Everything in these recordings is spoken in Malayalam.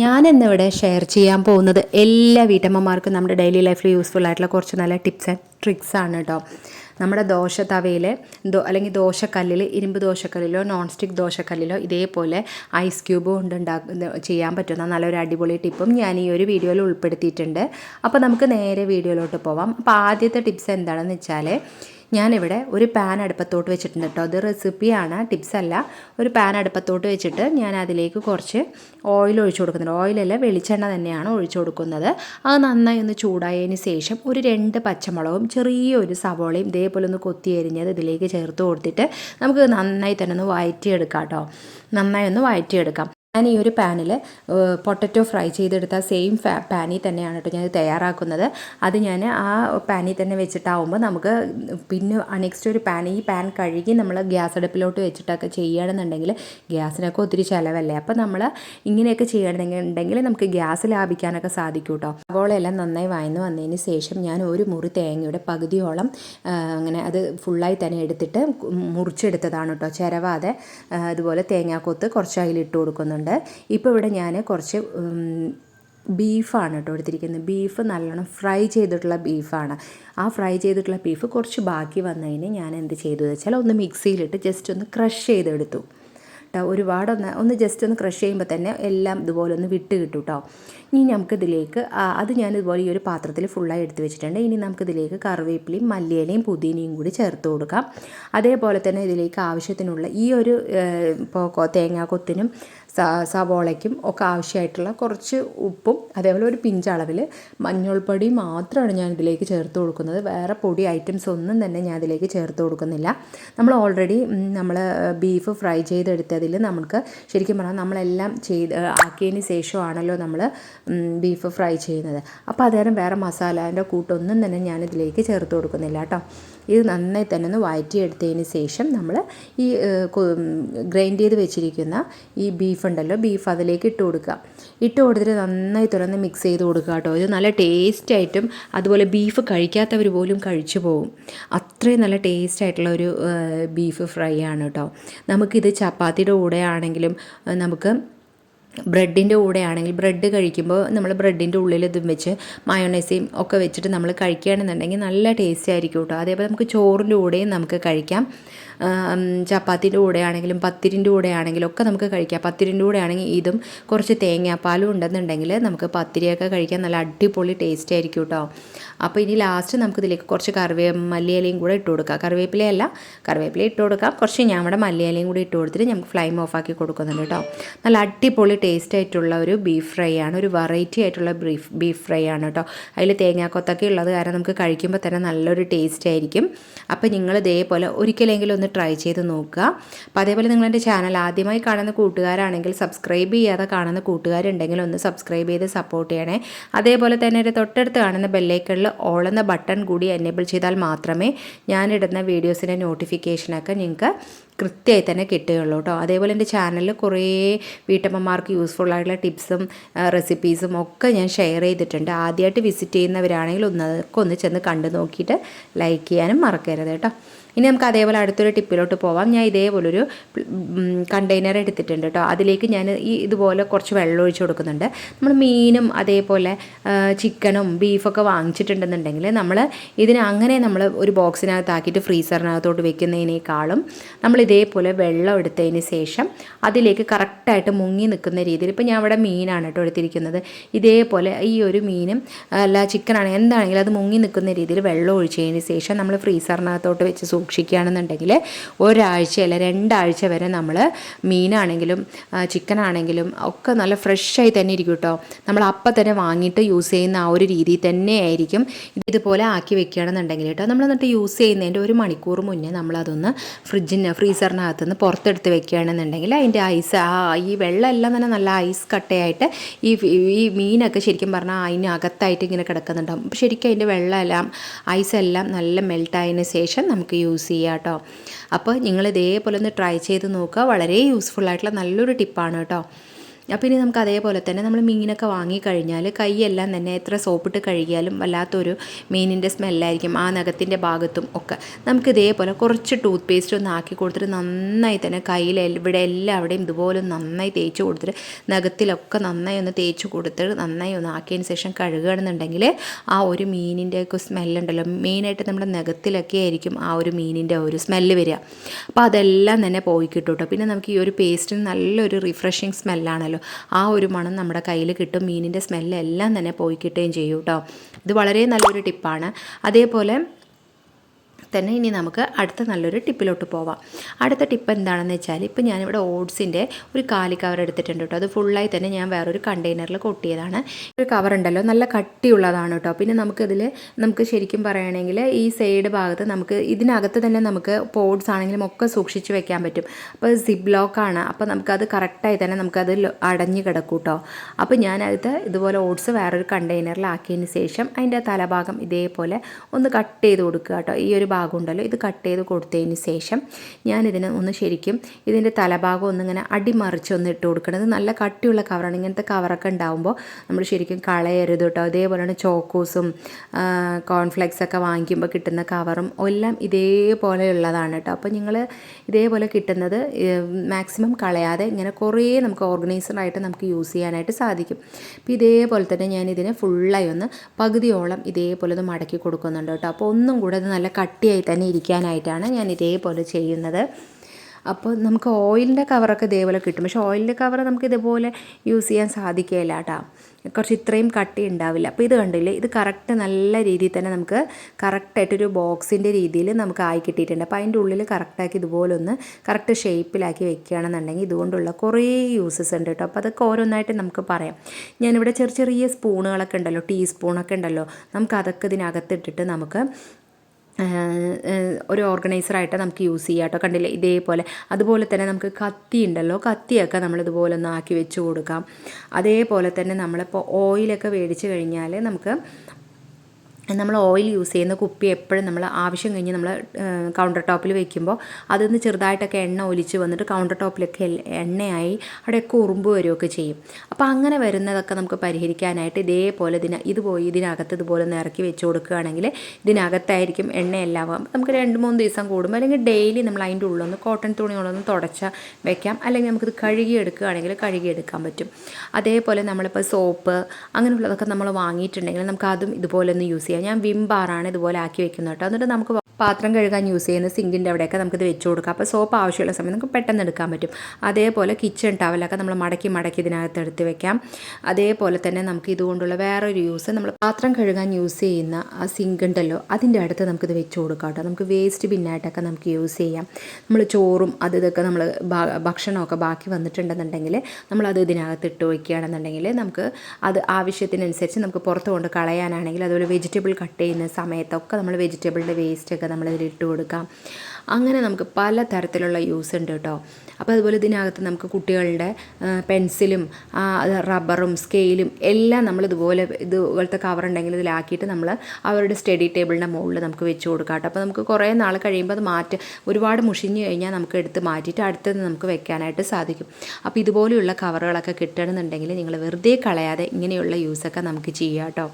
ഞാൻ ഇന്നിവിടെ ഷെയർ ചെയ്യാൻ പോകുന്നത് എല്ലാ വീട്ടമ്മമാർക്കും നമ്മുടെ ഡെയിലി ലൈഫിൽ യൂസ്ഫുൾ ആയിട്ടുള്ള കുറച്ച് നല്ല ടിപ്സ് ആൻഡ് ട്രിക്സ് ആണ് കേട്ടോ നമ്മുടെ ദോശ തവയിൽ ദോ അല്ലെങ്കിൽ ദോശക്കല്ലിൽ ഇരുമ്പ് ദോശക്കല്ലിലോ നോൺ സ്റ്റിക്ക് ദോശക്കല്ലിലോ ഇതേപോലെ ഐസ് ക്യൂബ് കൊണ്ട് ചെയ്യാൻ പറ്റുന്ന നല്ലൊരു അടിപൊളി ടിപ്പും ഞാൻ ഈ ഒരു വീഡിയോയിൽ ഉൾപ്പെടുത്തിയിട്ടുണ്ട്. അപ്പോൾ നമുക്ക് നേരെ വീഡിയോയിലോട്ട് പോവാം. അപ്പോൾ ആദ്യത്തെ ടിപ്സ് എന്താണെന്ന് വെച്ചാൽ ഞാനിവിടെ ഒരു പാൻ അടുപ്പത്തോട്ട് വെച്ചിട്ടുണ്ട് കേട്ടോ. അത് റെസിപ്പിയാണ് ടിപ്സ് അല്ല. ഒരു പാൻ അടുപ്പത്തോട്ട് വെച്ചിട്ട് ഞാൻ അതിലേക്ക് കുറച്ച് ഓയിൽ ഒഴിച്ചു കൊടുക്കുന്നുണ്ട്. ഓയിലല്ല വെളിച്ചെണ്ണ തന്നെയാണ് ഒഴിച്ചു കൊടുക്കുന്നത്. അത് നന്നായി ഒന്ന് ചൂടായതിന് ശേഷം ഒരു രണ്ട് പച്ചമുളകും ചെറിയൊരു സവോളയും ഇതേപോലെ ഒന്ന് കൊത്തി എരിഞ്ഞത് ഇതിലേക്ക് ചേർത്ത് കൊടുത്തിട്ട് നമുക്ക് നന്നായി തന്നെ ഒന്ന് വഴറ്റിയെടുക്കാം കേട്ടോ. നന്നായി ഒന്ന് വഴറ്റിയെടുക്കാം ഞാൻ ഈ ഒരു പാനിൽ പൊട്ടറ്റോ ഫ്രൈ ചെയ്തെടുത്ത സെയിം പാനിൽ തന്നെയാണ് കേട്ടോ ഞാൻ തയ്യാറാക്കുന്നത്. അത് ഞാൻ ആ പാനിൽ തന്നെ വെച്ചിട്ടാവുമ്പോൾ നമുക്ക് പിന്നെ നെക്സ്റ്റ് ഒരു പാൻ ഈ പാൻ കഴുകി നമ്മൾ ഗ്യാസ് അടുപ്പിലോട്ട് വെച്ചിട്ടൊക്കെ ചെയ്യുകയാണെന്നുണ്ടെങ്കിൽ ഗ്യാസിനൊക്കെ ഒത്തിരി ചിലവല്ലേ? അപ്പോൾ നമ്മൾ ഇങ്ങനെയൊക്കെ ചെയ്യണമെന്നുണ്ടെങ്കിൽ നമുക്ക് ഗ്യാസ് ലാഭിക്കാനൊക്കെ സാധിക്കും കേട്ടോ. സവോളയെല്ലാം നന്നായി വായന്ന് വന്നതിന് ശേഷം ഞാൻ ഒരു മുറി തേങ്ങയുടെ പകുതിയോളം അങ്ങനെ അത് ഫുള്ളായി തന്നെ എടുത്തിട്ട് മുറിച്ചെടുത്തതാണ് കേട്ടോ. ചിരവാതെ അതുപോലെ തേങ്ങാക്കൊത്ത് കുറച്ച് അതിലിട്ട് കൊടുക്കുന്നുണ്ട്. ഇപ്പോൾ ഇവിടെ ഞാൻ കുറച്ച് ബീഫാണ് കേട്ടോ എടുത്തിരിക്കുന്നത്. ബീഫ് നല്ലോണം ഫ്രൈ ചെയ്തിട്ടുള്ള ബീഫാണ്. ആ ഫ്രൈ ചെയ്തിട്ടുള്ള ബീഫ് കുറച്ച് ബാക്കി വന്നതിന് ഞാൻ എന്ത് ചെയ്തു വെച്ചാൽ ഒന്ന് മിക്സിയിലിട്ട് ജസ്റ്റ് ഒന്ന് ക്രഷ് ചെയ്തെടുത്തു. കേട്ടോ ഒരുപാടൊന്ന് ഒന്ന് ജസ്റ്റ് ഒന്ന് ക്രഷ് ചെയ്യുമ്പോൾ തന്നെ എല്ലാം ഇതുപോലെ ഒന്ന് വിട്ട് കിട്ടും കേട്ടോ ഇനി നമുക്കിതിലേക്ക് അത് ഞാൻ ഇതുപോലെ ഈ ഒരു പാത്രത്തിൽ ഫുള്ളായി എടുത്ത് വെച്ചിട്ടുണ്ട്. ഇനി നമുക്കിതിലേക്ക് കറിവേപ്പിലയും മല്ലിയിലയും പുതിനയും കൂടി ചേർത്ത് കൊടുക്കാം. അതേപോലെ തന്നെ ഇതിലേക്ക് ആവശ്യത്തിനുള്ള ഈ ഒരു തേങ്ങാക്കൊത്തിനും സവോളയ്ക്കും ഒക്കെ ആവശ്യമായിട്ടുള്ള കുറച്ച് ഉപ്പും അതേപോലെ ഒരു പിഞ്ചളവിൽ മഞ്ഞൾപ്പൊടി മാത്രമാണ് ഞാൻ ഇതിലേക്ക് ചേർത്ത് കൊടുക്കുന്നത്. വേറെ പൊടി ഐറ്റംസ് ഒന്നും തന്നെ ഞാൻ അതിലേക്ക് ചേർത്ത് കൊടുക്കുന്നില്ല. നമ്മൾ ഓൾറെഡി നമ്മൾ ബീഫ് ഫ്രൈ ചെയ്തെടുത്തതിൽ നമുക്ക് ശരിക്കും പറഞ്ഞാൽ നമ്മളെല്ലാം ചെയ്ത് ആക്കിയതിന് ശേഷമാണല്ലോ നമ്മൾ ബീഫ് ഫ്രൈ ചെയ്യുന്നത്. അപ്പോൾ അതേരം വേറെ മസാലേന്റെ കൂട്ടൊന്നും തന്നെ ഞാൻ ഇതിലേക്ക് ചേർത്ത് കൊടുക്കുന്നില്ല കേട്ടോ. ഇത് നന്നായി തന്നെ ഒന്ന് വഴറ്റിയെടുത്തതിന് ശേഷം നമ്മൾ ഈ ഗ്രൈൻഡ് ചെയ്ത് വെച്ചിരിക്കുന്ന ഈ ബീഫ് ഉണ്ടല്ലോ ബീഫ് അതിലേക്ക് ഇട്ട് കൊടുക്കുക. ഇട്ട് കൊടുത്തിട്ട് നന്നായി തുറന്ന് മിക്സ് ചെയ്ത് കൊടുക്കുക കേട്ടോ. ഇത് നല്ല ടേസ്റ്റ് ആയിട്ടും അതുപോലെ ബീഫ് കഴിക്കാത്തവർ പോലും കഴിച്ചു പോകും. അത്രയും നല്ല ടേസ്റ്റ് ആയിട്ടുള്ള ഒരു ബീഫ് ഫ്രൈ ആണ് കേട്ടോ. നമുക്കിത് ചപ്പാത്തിയുടെ കൂടെ ആണെങ്കിലും നമുക്ക് ബ്രെഡിന്റെ കൂടെ ആണെങ്കിൽ ബ്രെഡ് കഴിക്കുമ്പോൾ നമ്മൾ ബ്രെഡിന്റെ ഉള്ളിൽ ഇതും വെച്ച് മയോണൈസയും ഒക്കെ വെച്ചിട്ട് നമ്മൾ കഴിക്കുകയാണെന്നുണ്ടെങ്കിൽ നല്ല ടേസ്റ്റി ആയിരിക്കും കേട്ടോ. അതേപോലെ നമുക്ക് ചോറിന്റെ കൂടെയും നമുക്ക് കഴിക്കാം. ചപ്പാത്തിന്റെ കൂടെ ആണെങ്കിലും പത്തിരിന്റെ കൂടെ ആണെങ്കിലും ഒക്കെ നമുക്ക് കഴിക്കാം. പത്തിരിന്റെ കൂടെ ആണെങ്കിൽ ഇതും കുറച്ച് തേങ്ങാപ്പാലും ഉണ്ടെന്നുണ്ടെങ്കിൽ നമുക്ക് പത്തിരിയൊക്കെ കഴിക്കാൻ നല്ല അടിപൊളി ടേസ്റ്റ് ആയിരിക്കും കേട്ടോ അപ്പോൾ ഇനി ലാസ്റ്റ് നമുക്ക് ഇതിലേക്ക് കുറച്ച് കറിവേ മല്ലിയിലയും കൂടെ ഇട്ട് കൊടുക്കാം. കറിവേപ്പിലയല്ല കറിവേപ്പില ഇട്ട് കൊടുക്കാം. കുറച്ച് ഞാൻ ഇവിടെ മല്ലിയിലയും കൂടി ഇട്ട് കൊടുത്തിട്ട് നമുക്ക് ഫ്ലൈം ഓഫ് ആക്കി കൊടുക്കുന്നുണ്ട് കേട്ടോ നല്ല അടിപൊളി ടേസ്റ്റ് ആയിട്ടുള്ള ഒരു ബീഫ് ഫ്രൈ ആണ്. ഒരു വെറൈറ്റി ആയിട്ടുള്ള ബീഫ് ബീഫ് ഫ്രൈ ആണ് കേട്ടോ അതിൽ തേങ്ങാക്കൊത്തൊക്കെ ഉള്ളത് കാരണം നമുക്ക് കഴിക്കുമ്പോൾ തന്നെ നല്ലൊരു ടേസ്റ്റ് ആയിരിക്കും. അപ്പോൾ നിങ്ങൾ ഇതേപോലെ ഒരിക്കലെങ്കിലും ഒന്ന് ട്രൈ ചെയ്ത് നോക്കുക. അപ്പോൾ അതേപോലെ നിങ്ങളെന്റെ ചാനൽ ആദ്യമായി കാണുന്ന കൂട്ടുകാരാണെങ്കിൽ സബ്സ്ക്രൈബ് ചെയ്യാതെ കാണുന്ന കൂട്ടുകാരുണ്ടെങ്കിൽ ഒന്ന് സബ്സ്ക്രൈബ് ചെയ്ത് സപ്പോർട്ട് ചെയ്യണേ. അതേപോലെ തന്നെ ഒരു തൊട്ടടുത്ത് കാണുന്ന ബെല്ലൈക്കണിൽ ഓൾ എന്ന ബട്ടൺ കൂടി എനേബിൾ ചെയ്താൽ മാത്രമേ ഞാനിടുന്ന വീഡിയോസിന്റെ നോട്ടിഫിക്കേഷനൊക്കെ നിങ്ങൾക്ക് കൃത്യമായി തന്നെ കിട്ടുകയുള്ളൂ കേട്ടോ. അതേപോലെ എന്റെ ചാനലിൽ കുറേ വീട്ടമ്മമാർക്ക് യൂസ്ഫുൾ ആയിട്ടുള്ള ടിപ്സും റെസിപ്പീസും ഒക്കെ ഞാൻ ഷെയർ ചെയ്തിട്ടുണ്ട്. ആദ്യമായിട്ട് വിസിറ്റ് ചെയ്യുന്നവരാണെങ്കിൽ ഒന്നൊക്കെ ഒന്ന് ചെന്ന് കണ്ടു നോക്കിയിട്ട് ലൈക്ക് ചെയ്യാനും മറക്കരുത് കേട്ടോ. ഇനി നമുക്ക് അതേപോലെ അടുത്തൊരു ടിപ്പിലോട്ട് പോവാം. ഞാൻ ഇതേപോലൊരു കണ്ടെയ്നർ എടുത്തിട്ടുണ്ട് കേട്ടോ. അതിലേക്ക് ഞാൻ ഈ ഇതുപോലെ കുറച്ച് വെള്ളം ഒഴിച്ച് കൊടുക്കുന്നുണ്ട്. നമ്മൾ മീനും അതേപോലെ ചിക്കനും ബീഫൊക്കെ വാങ്ങിച്ചിട്ടുണ്ടെന്നുണ്ടെങ്കിൽ നമ്മൾ ഇതിനെ അങ്ങനെ നമ്മൾ ഒരു ബോക്സിനകത്താക്കിയിട്ട് ഫ്രീസറിനകത്തോട്ട് വെക്കുന്നതിനേക്കാളും നമ്മൾ ഇതേപോലെ വെള്ളം എടുത്തതിന് ശേഷം അതിലേക്ക് കറക്റ്റായിട്ട് മുങ്ങി നിൽക്കുന്ന രീതിയിൽ ഇപ്പോൾ ഞാൻ അവിടെ മീനാണ് കേട്ടോ എടുത്തിരിക്കുന്നത്. ഇതേപോലെ ഈ ഒരു മീനും അല്ല ചിക്കനാണ് എന്താണെങ്കിലും അത് മുങ്ങി നിൽക്കുന്ന രീതിയിൽ വെള്ളം ഒഴിച്ചതിന് ശേഷം നമ്മൾ ഫ്രീസറിനകത്തോട്ട് വെച്ച് സൂക്ഷിക്കുകയാണെന്നുണ്ടെങ്കിൽ ഒരാഴ്ച അല്ല രണ്ടാഴ്ച വരെ നമ്മൾ മീനാണെങ്കിലും ചിക്കൻ ആണെങ്കിലും ഒക്കെ നല്ല ഫ്രഷായി തന്നെ ഇരിക്കും കേട്ടോ. നമ്മൾ അപ്പം തന്നെ വാങ്ങിയിട്ട് യൂസ് ചെയ്യുന്ന ആ ഒരു രീതി തന്നെ ആയിരിക്കും. ഇതുപോലെ ആക്കി വെക്കുകയാണെന്നുണ്ടെങ്കിൽ കേട്ടോ നമ്മൾ എന്നിട്ട് യൂസ് ചെയ്യുന്നതിന്റെ ഒരു മണിക്കൂർ മുന്നേ നമ്മളതൊന്ന് ഫ്രിഡ്ജിന് ഫ്രീസറിനകത്ത് നിന്ന് പുറത്തെടുത്ത് വെക്കുകയാണെന്നുണ്ടെങ്കിൽ അതിന്റെ ഐസ് ആ ഈ വെള്ളം എല്ലാം തന്നെ നല്ല ഐസ് കട്ടയായിട്ട് ഈ ഈ മീനൊക്കെ ശരിക്കും പറഞ്ഞാൽ അതിനകത്തായിട്ട് ഇങ്ങനെ കിടക്കുന്നുണ്ടാവും. അപ്പോൾ ശരിക്കും അതിന്റെ വെള്ളമെല്ലാം ഐസെല്ലാം നല്ല മെൽട്ടായതിന് ശേഷം നമുക്ക് യൂസ് ചെയ്യാം കേട്ടോ അപ്പോൾ നിങ്ങൾ ഇതേപോലെ ഒന്ന് ട്രൈ ചെയ്ത് നോക്കുക. വളരെ യൂസ്ഫുൾ ആയിട്ടുള്ള നല്ലൊരു ടിപ്പാണ് കേട്ടോ അപ്പോൾ ഇനി നമുക്ക് അതേപോലെ തന്നെ നമ്മൾ മീനൊക്കെ വാങ്ങിക്കഴിഞ്ഞാൽ കൈയെല്ലാം തന്നെ എത്ര സോപ്പിട്ട് കഴുകിയാലും വല്ലാത്തൊരു മീനിന്റെ സ്മെല്ലായിരിക്കും ആ നഖത്തിന്റെ ഭാഗത്തും ഒക്കെ. നമുക്ക് ഇതേപോലെ കുറച്ച് ടൂത്ത് പേസ്റ്റ് ഒന്ന് ആക്കി കൊടുത്തിട്ട് നന്നായി തന്നെ കയ്യിൽ ഇവിടെ എല്ലാവിടെയും ഇതുപോലെ നന്നായി തേച്ച് കൊടുത്തിട്ട് നഖത്തിലൊക്കെ നന്നായി ഒന്ന് തേച്ച് കൊടുത്തിട്ട് നന്നായി ഒന്ന് ആക്കിയതിന് ശേഷം കഴുകുകയാണെന്നുണ്ടെങ്കിൽ ആ ഒരു മീനിന്റെ ഒക്കെ സ്മെല്ലുണ്ടല്ലോ. മെയിനായിട്ട് നമ്മുടെ നഖത്തിലൊക്കെ ആയിരിക്കും ആ ഒരു മീനിന്റെ ഒരു സ്മെല്ല് വരിക. അപ്പോൾ അതെല്ലാം തന്നെ പോയി കിട്ടും കേട്ടോ. പിന്നെ നമുക്ക് ഈ ഒരു പേസ്റ്റിന് നല്ലൊരു റിഫ്രഷിങ് സ്മെല്ലാണല്ലോ ആ ഒരു മണം നമ്മുടെ കയ്യിൽ കിട്ടും മീനിന്റെ സ്മെല്ലെല്ലാം തന്നെ പോയി കിട്ടുകയും ചെയ്യും കേട്ടോ ഇത് വളരെ നല്ലൊരു ടിപ്പാണ് അതേപോലെ തന്നെ ഇനി നമുക്ക് അടുത്ത നല്ലൊരു ടിപ്പിലോട്ട് പോവാം. അടുത്ത ടിപ്പ് എന്താണെന്ന് വെച്ചാൽ ഇപ്പോൾ ഞാനിവിടെ ഓട്സിന്റെ ഒരു കാലി കവർ എടുത്തിട്ടുണ്ട് കേട്ടോ. അത് ഫുള്ളായി തന്നെ ഞാൻ വേറൊരു കണ്ടെയ്നറിൽ കൊട്ടിയതാണ്. ഒരു കവർ ഉണ്ടല്ലോ നല്ല കട്ടിയുള്ളതാണ് കേട്ടോ. പിന്നെ നമുക്കിതിൽ നമുക്ക് ശരിക്കും പറയുകയാണെങ്കിൽ ഈ സൈഡ് ഭാഗത്ത് നമുക്ക് ഇതിനകത്ത് തന്നെ നമുക്ക് പോഡ്സ് ആണെങ്കിലും ഒക്കെ സൂക്ഷിച്ച് വെക്കാൻ പറ്റും. അപ്പോൾ സിബ് ലോക്കാണ് അപ്പോൾ നമുക്കത് കറക്റ്റായി തന്നെ നമുക്കത് അടഞ്ഞു കിടക്കും കേട്ടോ. അപ്പോൾ ഞാനത് ഇതുപോലെ ഓട്സ് വേറൊരു കണ്ടെയ്നറിലാക്കിയതിന് ശേഷം അതിന്റെ തലഭാഗം ഇതേപോലെ ഒന്ന് കട്ട് ചെയ്ത് കൊടുക്കുക കേട്ടോ. ഈ ഒരു ഭാഗം ഉണ്ടല്ലോ ഇത് കട്ട് ചെയ്ത് കൊടുത്തതിന് ശേഷം ഞാനിതിനെ ഒന്ന് ശരിക്കും ഇതിന്റെ തലഭാഗം ഒന്നിങ്ങനെ അടിമറിച്ച് ഒന്ന് ഇട്ട് കൊടുക്കണം. ഇത് നല്ല കട്ടിയുള്ള കവറാണ് ഇങ്ങനത്തെ കവറൊക്കെ ഉണ്ടാകുമ്പോൾ നമ്മൾ ശരിക്കും കളയരുത് കേട്ടോ. അതേപോലെയാണ് ചോക്കോസും കോൺഫ്ലെക്സ് ഒക്കെ വാങ്ങിക്കുമ്പോൾ കിട്ടുന്ന കവറും എല്ലാം ഇതേപോലെയുള്ളതാണ് കേട്ടോ. അപ്പോൾ നിങ്ങൾ ഇതേപോലെ കിട്ടുന്നത് മാക്സിമം കളയാതെ ഇങ്ങനെ കുറേ നമുക്ക് ഓർഗനൈസറായിട്ട് നമുക്ക് യൂസ് ചെയ്യാനായിട്ട് സാധിക്കും. അപ്പോൾ ഇതേപോലെ തന്നെ ഞാൻ ഇതിനെ ഫുള്ളായി ഒന്ന് പകുതിയോളം ഇതേപോലെ ഒന്ന് മടക്കി കൊടുക്കുന്നുണ്ട് കേട്ടോ. അപ്പോൾ ഒന്നും കൂടെ നല്ല നല്ല കട്ടിയായി തന്നെ ഇരിക്കാനായിട്ടാണ് ഞാൻ ഇതേപോലെ ചെയ്യുന്നത്. അപ്പോൾ നമുക്ക് ഓയിലിന്റെ കവറൊക്കെ ഇതേപോലെ കിട്ടും. പക്ഷേ ഓയിലിന്റെ കവർ നമുക്ക് ഇതുപോലെ യൂസ് ചെയ്യാൻ സാധിക്കുകയില്ല കേട്ടോ. കുറച്ച് ഇത്രയും കട്ടി ഉണ്ടാവില്ല. അപ്പോൾ ഇത് കണ്ടില്ലേ? ഇത് കറക്റ്റ് നല്ല രീതിയിൽ തന്നെ നമുക്ക് കറക്റ്റായിട്ടൊരു ബോക്സിന്റെ രീതിയിൽ നമുക്ക് ആയി കിട്ടിയിട്ടുണ്ട്. അപ്പോൾ അതിന്റെ ഉള്ളിൽ കറക്റ്റാക്കി ഇതുപോലെ ഒന്ന് കറക്റ്റ് ഷേപ്പിലാക്കി വെക്കുകയാണെന്നുണ്ടെങ്കിൽ ഇതുകൊണ്ടുള്ള കുറേ യൂസസ് ഉണ്ട് കേട്ടോ. അപ്പോൾ അതൊക്കെ ഓരോന്നായിട്ട് നമുക്ക് പറയാം. ഞാനിവിടെ ചെറിയ ചെറിയ സ്പൂണുകളൊക്കെ ഉണ്ടല്ലോ ടീസ്പൂണൊക്കെ ഉണ്ടല്ലോ. നമുക്ക് അതൊക്കെ ഇതിനകത്തിട്ടിട്ട് നമുക്ക് ഒരു ഓർഗനൈസറായിട്ട് നമുക്ക് യൂസ് ചെയ്യാം കേട്ടോ. കണ്ടില്ലേ? ഇതേപോലെ. അതുപോലെ തന്നെ നമുക്ക് കത്തി ഉണ്ടല്ലോ. കത്തിയൊക്കെ നമ്മളിതുപോലെ ഒന്ന് ആക്കി വെച്ച് കൊടുക്കാം. അതേപോലെ തന്നെ നമ്മളിപ്പോൾ ഓയിലൊക്കെ മേടിച്ച് കഴിഞ്ഞാൽ നമുക്ക് നമ്മൾ ഓയിൽ യൂസ് ചെയ്യുന്ന കുപ്പി എപ്പോഴും നമ്മൾ ആവശ്യം കഴിഞ്ഞ് നമ്മൾ കൗണ്ടർ ടോപ്പിൽ വെക്കുമ്പോൾ അതൊന്ന് ചെറുതായിട്ടൊക്കെ എണ്ണ ഒലിച്ച് വന്നിട്ട് കൗണ്ടർ ടോപ്പിലൊക്കെ എണ്ണയായി അവിടെയൊക്കെ ഉറുമ്പ് വരികയൊക്കെ ചെയ്യും. അപ്പോൾ അങ്ങനെ വരുന്നതൊക്കെ നമുക്ക് പരിഹരിക്കാനായിട്ട് ഇതേപോലെ ഇതിന ഇത് പോയി ഇതിനകത്ത് ഇതുപോലെ ഒന്ന് ഇറക്കി വെച്ച് കൊടുക്കുകയാണെങ്കിൽ ഇതിനകത്തായിരിക്കും എണ്ണയെല്ലാം നമുക്ക് രണ്ട് മൂന്ന് ദിവസം കൂടുമ്പോൾ അല്ലെങ്കിൽ ഡെയിലി നമ്മൾ അതിന്റെ ഉള്ളൊന്ന് കോട്ടൺ തുണികളൊന്ന് തുടച്ച വെക്കാം. അല്ലെങ്കിൽ നമുക്കിത് കഴുകി എടുക്കാൻ പറ്റും. അതേപോലെ നമ്മളിപ്പോൾ സോപ്പ് അങ്ങനെയുള്ളതൊക്കെ നമ്മൾ വാങ്ങിയിട്ടുണ്ടെങ്കിൽ നമുക്ക് അതും ഇതുപോലെ ഒന്ന് യൂസ് ചെയ്യാം. ഞാൻ വിം ബാറാണ് ഇതുപോലെ ആക്കി വെക്കുന്നത് കേട്ടോ. എന്നിട്ട് നമുക്ക് പാത്രം കഴുകാൻ യൂസ് ചെയ്യുന്ന സിങ്കിന്റെ അവിടെയൊക്കെ നമുക്കിത് വെച്ച് കൊടുക്കാം. അപ്പോൾ സോപ്പ് ആവശ്യമുള്ള സമയം നമുക്ക് പെട്ടെന്ന് എടുക്കാൻ പറ്റും. അതേപോലെ കിച്ചൺ ടവലൊക്കെ നമ്മൾ മടക്കി മടക്കി ഇതിനകത്ത് എടുത്ത് വെക്കാം. അതേപോലെ തന്നെ നമുക്ക് ഇതുകൊണ്ടുള്ള വേറൊരു യൂസ് നമ്മൾ പാത്രം കഴുകാൻ യൂസ് ചെയ്യുന്ന ആ സിങ്ക് ഉണ്ടല്ലോ അതിന്റെ അടുത്ത് നമുക്കിത് വെച്ച് കൊടുക്കാം കേട്ടോ. നമുക്ക് വേസ്റ്റ് ബിന്നായിട്ടൊക്കെ നമുക്ക് യൂസ് ചെയ്യാം. നമ്മൾ ചോറും അത് ഇതൊക്കെ നമ്മൾ ഭക്ഷണമൊക്കെ ബാക്കി വന്നിട്ടുണ്ടെന്നുണ്ടെങ്കിൽ നമ്മളത് ഇതിനകത്ത് ഇട്ട് വയ്ക്കുകയാണെന്നുണ്ടെങ്കിൽ നമുക്ക് അത് ആവശ്യത്തിനനുസരിച്ച് നമുക്ക് പുറത്ത് കൊണ്ട് കളയാനാണെങ്കിൽ അതുപോലെ വെജിറ്റബിൾ കട്ട് ചെയ്യുന്ന സമയത്തൊക്കെ നമ്മൾ വെജിറ്റബിളിന്റെ വേസ്റ്റൊക്കെ നമ്മളിതിൽ ഇട്ട് കൊടുക്കാം. അങ്ങനെ നമുക്ക് പല തരത്തിലുള്ള യൂസ് ഉണ്ട് കേട്ടോ. അപ്പോൾ അതുപോലെ ഇതിനകത്ത് നമുക്ക് കുട്ടികളുടെ പെൻസിലും റബ്ബറും സ്കെയിലും എല്ലാം നമ്മൾ ഇതുപോലെ ഇതുപോലത്തെ കവർ ഉണ്ടെങ്കിൽ ഇതിലാക്കിയിട്ട് നമ്മൾ അവരുടെ സ്റ്റഡി ടേബിളിന്റെ മുകളിൽ നമുക്ക് വെച്ച് കൊടുക്കാം കേട്ടോ. അപ്പോൾ നമുക്ക് കുറേ നാൾ കഴിയുമ്പോൾ അത് മാറ്റി ഒരുപാട് മുഷിഞ്ഞ് കഴിഞ്ഞാൽ നമുക്ക് എടുത്ത് മാറ്റിയിട്ട് അടുത്തത് നമുക്ക് വെക്കാനായിട്ട് സാധിക്കും. അപ്പോൾ ഇതുപോലെയുള്ള കവറുകളൊക്കെ കിട്ടണമെന്നുണ്ടെങ്കിൽ നിങ്ങൾ വെറുതെ കളയാതെ ഇങ്ങനെയുള്ള യൂസൊക്കെ നമുക്ക് ചെയ്യാം കേട്ടോ.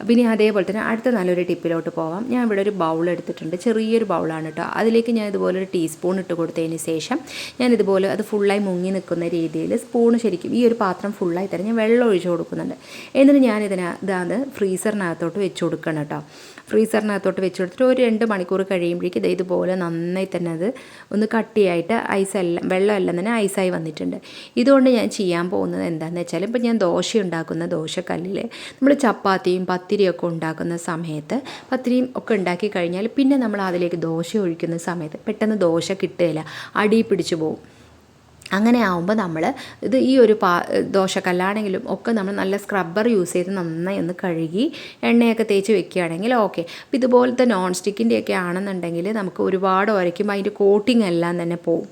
അപ്പോൾ ഇനി അതേപോലെ തന്നെ അടുത്ത നല്ലൊരു ടിപ്പിലോട്ട് പോവാം. ഞാൻ ഇവിടെ ഒരു ബൗൾ എടുത്തിട്ടുണ്ട്. ചെറിയൊരു ബൗളാണ് കേട്ടോ അതിലേക്ക് ഞാൻ ഇതുപോലെ ഒരു ടീസ്പൂൺ ഇട്ട് കൊടുത്തതിന് ശേഷം ഞാൻ ഇതുപോലെ അത് ഫുള്ളായി മുങ്ങി നിൽക്കുന്ന രീതിയിൽ സ്പൂൺ ശരിക്കും ഈ ഒരു പാത്രം ഫുള്ളായി തന്നെ ഞാൻ വെള്ളം ഒഴിച്ചു കൊടുക്കുന്നുണ്ട്. എന്നിട്ട് ഞാൻ ഇതിനെ ഇതാത് ഫ്രീസറിനകത്തോട്ട് വെച്ച് കൊടുക്കണം കേട്ടോ ഫ്രീസറിനകത്തോട്ട് വെച്ച് കൊടുത്തിട്ട് ഒരു രണ്ട് മണിക്കൂർ കഴിയുമ്പോഴേക്കും ഇത് ഇതുപോലെ നന്നായി തന്നെ അത് ഒന്ന് കട്ടിയായിട്ട് ഐസെല്ലാം വെള്ളമെല്ലാം തന്നെ ഐസായി വന്നിട്ടുണ്ട്. ഇതുകൊണ്ട് ഞാൻ ചെയ്യാൻ പോകുന്നത് എന്താണെന്ന് വെച്ചാൽ ഇപ്പം ഞാൻ ദോശ ഉണ്ടാക്കുന്ന ദോശക്കല്ലിൽ നമ്മൾ ചപ്പാത്തിയും പത്തിരിയൊക്കെ ഉണ്ടാക്കുന്ന സമയത്ത് പത്തിരിയും ഒക്കെ ഉണ്ടാക്കി കഴിഞ്ഞാൽ പിന്നെ നമ്മൾ അതിലേക്ക് ദോശ ഒഴിക്കുന്ന സമയത്ത് പെട്ടെന്ന് ദോശ കിട്ടുകയില്ല. അടി പിടിച്ചു പോകും അങ്ങനെ ആവുമ്പോൾ നമ്മൾ ഇത് ഈ ഒരു പാ ദോശക്കല്ലാണെങ്കിലും ഒക്കെ നമ്മൾ നല്ല സ്ക്രബ്ബർ യൂസ് ചെയ്ത് നന്നായി ഒന്ന് കഴുകി എണ്ണയൊക്കെ തേച്ച് വെക്കുകയാണെങ്കിൽ ഓക്കെ അപ്പം ഇതുപോലത്തെ നോൺ സ്റ്റിക്കിന്റെയൊക്കെ ആണെന്നുണ്ടെങ്കിൽ നമുക്ക് ഒരുപാട് ഉരയ്ക്കുമ്പോൾ അതിന്റെ കോട്ടിംഗ് എല്ലാം തന്നെ പോവും.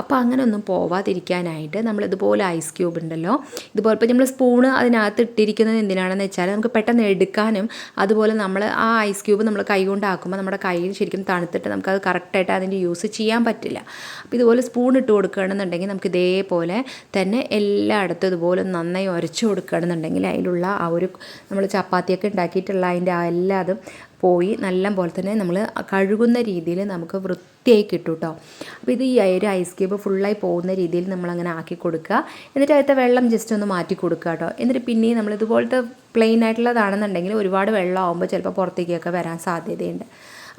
അപ്പോൾ അങ്ങനെ ഒന്നും പോവാതിരിക്കാനായിട്ട് നമ്മൾ ഇതുപോലെ ഐസ് ക്യൂബ് ഉണ്ടല്ലോ. ഇതുപോലെ ഇപ്പോൾ നമ്മൾ സ്പൂണ് അതിനകത്ത് ഇട്ടിരിക്കുന്നത് എന്തിനാണെന്ന് വെച്ചാൽ നമുക്ക് പെട്ടെന്ന് എടുക്കാനും അതുപോലെ നമ്മൾ ആ ഐസ് ക്യൂബ് നമ്മൾ കൈ കൊണ്ടാക്കുമ്പോൾ നമ്മുടെ കയ്യിൽ ശരിക്കും തണുത്തിട്ട് നമുക്കത് കറക്റ്റായിട്ട് അതിന്റെ യൂസ് ചെയ്യാൻ പറ്റില്ല. അപ്പോൾ ഇതുപോലെ സ്പൂൺ ഇട്ട് കൊടുക്കുകയാണെന്നുണ്ടെങ്കിൽ നമുക്ക് ഇതേപോലെ തന്നെ എല്ലായിടത്തും ഇതുപോലെ നന്നായി ഉരച്ച് കൊടുക്കുകയാണെന്നുണ്ടെങ്കിൽ അതിലുള്ള ആ ഒരു നമ്മൾ ചപ്പാത്തിയൊക്കെ ഉണ്ടാക്കിയിട്ടുള്ള അതിന്റെ ആ എല്ലാതും പോയി നല്ല പോലെ തന്നെ നമ്മൾ കഴുകുന്ന രീതിയിൽ നമുക്ക് വൃത്തിയായി കിട്ടും കേട്ടോ അപ്പോൾ ഇത് ഈ ഒരു ഐസ് ക്യൂബ് ഫുള്ളായി പോകുന്ന രീതിയിൽ നമ്മളങ്ങനെ ആക്കി കൊടുക്കുക. എന്നിട്ട് അതിലത്തെ വെള്ളം ജസ്റ്റ് ഒന്ന് മാറ്റി കൊടുക്കുക കേട്ടോ എന്നിട്ട് പിന്നെയും നമ്മൾ ഇതുപോലത്തെ പ്ലെയിൻ ആയിട്ടുള്ളതാണെന്നുണ്ടെങ്കിൽ ഒരുപാട് വെള്ളം ആകുമ്പോൾ ചിലപ്പോൾ പുറത്തേക്കൊക്കെ വരാൻ സാധ്യതയുണ്ട്.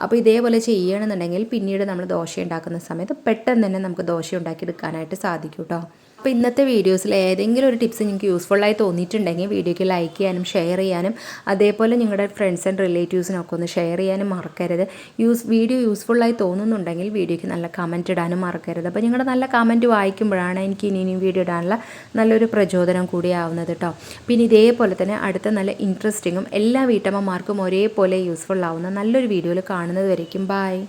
അപ്പോൾ ഇതേപോലെ ചെയ്യണമെന്നുണ്ടെങ്കിൽ പിന്നീട് നമ്മൾ ദോശ ഉണ്ടാക്കുന്ന സമയത്ത് പെട്ടെന്ന് തന്നെ നമുക്ക് ദോശ ഉണ്ടാക്കിയെടുക്കാനായിട്ട് സാധിക്കും കേട്ടോ അപ്പോൾ ഇന്നത്തെ വീഡിയോസിൽ ഏതെങ്കിലും ഒരു ടിപ്സ് നിങ്ങൾക്ക് യൂസ്ഫുള്ളായി തോന്നിയിട്ടുണ്ടെങ്കിൽ വീഡിയോയ്ക്ക് ലൈക്ക് ചെയ്യാനും ഷെയർ ചെയ്യാനും അതേപോലെ നിങ്ങളുടെ ഫ്രണ്ട്സ് ആൻഡ് റിലേറ്റീവ്സിനൊക്കെ ഒന്ന് ഷെയർ ചെയ്യാനും മറക്കരുത്. യൂസ് വീഡിയോ യൂസ്ഫുള്ളായി തോന്നുന്നുണ്ടെങ്കിൽ വീഡിയോയ്ക്ക് നല്ല കമന്റ് ഇടാനും മറക്കരുത്. അപ്പോൾ നിങ്ങളുടെ നല്ല കമന്റ് വായിക്കുമ്പോഴാണ് എനിക്ക് ഇനി ഇനിയും വീഡിയോ ഇടാനുള്ള നല്ലൊരു പ്രചോദനം കൂടിയാവുന്നത് കേട്ടോ പിന്നെ ഇതേപോലെ തന്നെ അടുത്ത നല്ല ഇൻട്രസ്റ്റിങ്ങും എല്ലാ വീട്ടമ്മമാർക്കും ഒരേപോലെ യൂസ്ഫുൾ ആവുന്ന നല്ലൊരു വീഡിയോയിൽ കാണുന്നത് വരയ്ക്കും. ബായ്